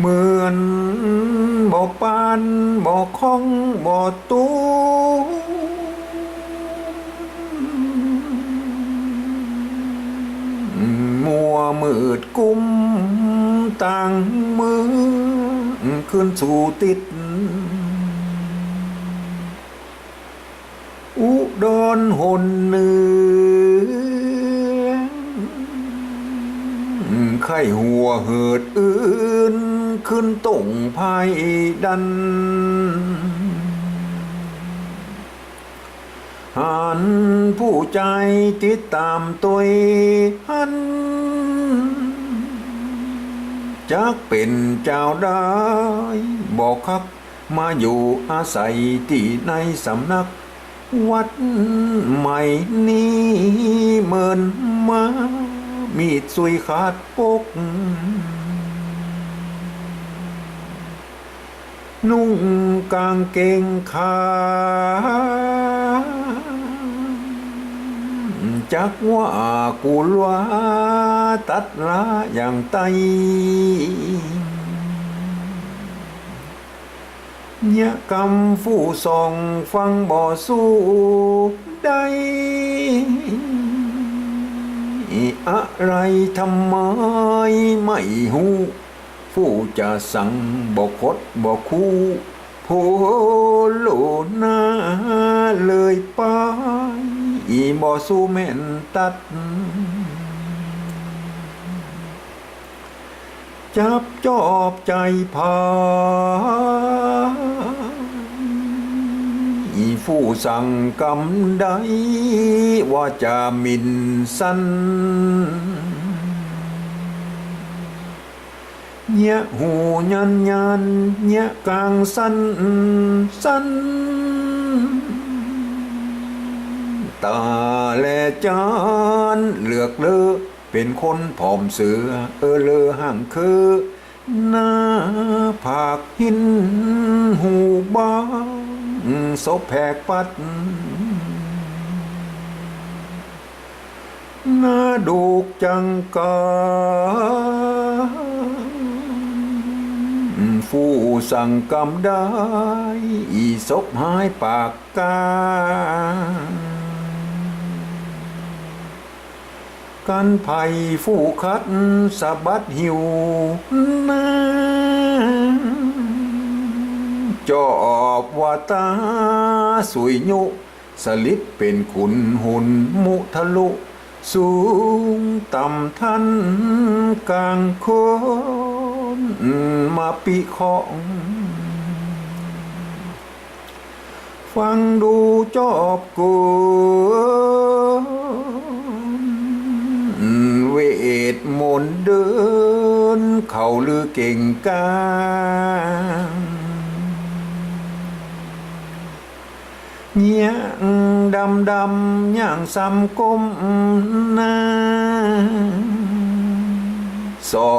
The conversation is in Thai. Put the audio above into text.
เหมือนบ่ปานบ่คองบ่ตูมัวมืดกุมต่างมือขึ้นสู่ติด อุดรหนเหนือ ไข้หัวเหิดอื่น ขึ้นต่งภายดัน หันผู้ใจติดตามตัวหันจักเป็นเจ้าได้ บอกครับ มาอยู่อาศัยที่ในสำนัก วัดใหม่นี้เหมือนมา มีดสุยขาดปุก นุ่งกางเกงขาจักว่ากูลวาตัดละอย่างไตเนี่ยกำผู้ส่องฟังบ่สู้ได้ อะไรทำไมไม่หูผู้จะสั่งบ่คดบ่คู่โพโลนาเลยไปอีบ่สู้แม่นตัด จับจอบใจพา ผู้สั่งกำใดว่าจะมินสันเนี่ยหูยันยันเนี่ยกลางสันสันตาและจานเลือกเลอเป็นคนผอมเสือ เออเลอห่างคือหน้าผากหิน ศพแผกปัดหน้าดูกจังกาผู้สั่งกำได้ อีศพหายปากกากันไผ่ฟู่คัดสะบัดหิวนา จอบว่าตาสุยยุสลิดเป็นขุนหุ่นมุทะลุ สูงต่ำทันกลางโคนมาปีของฟังดูจอบกูเวทมนต์เดิน เขาลือเก่งกา เนียงดำดำย่างซ้ำก้มหน้าสอ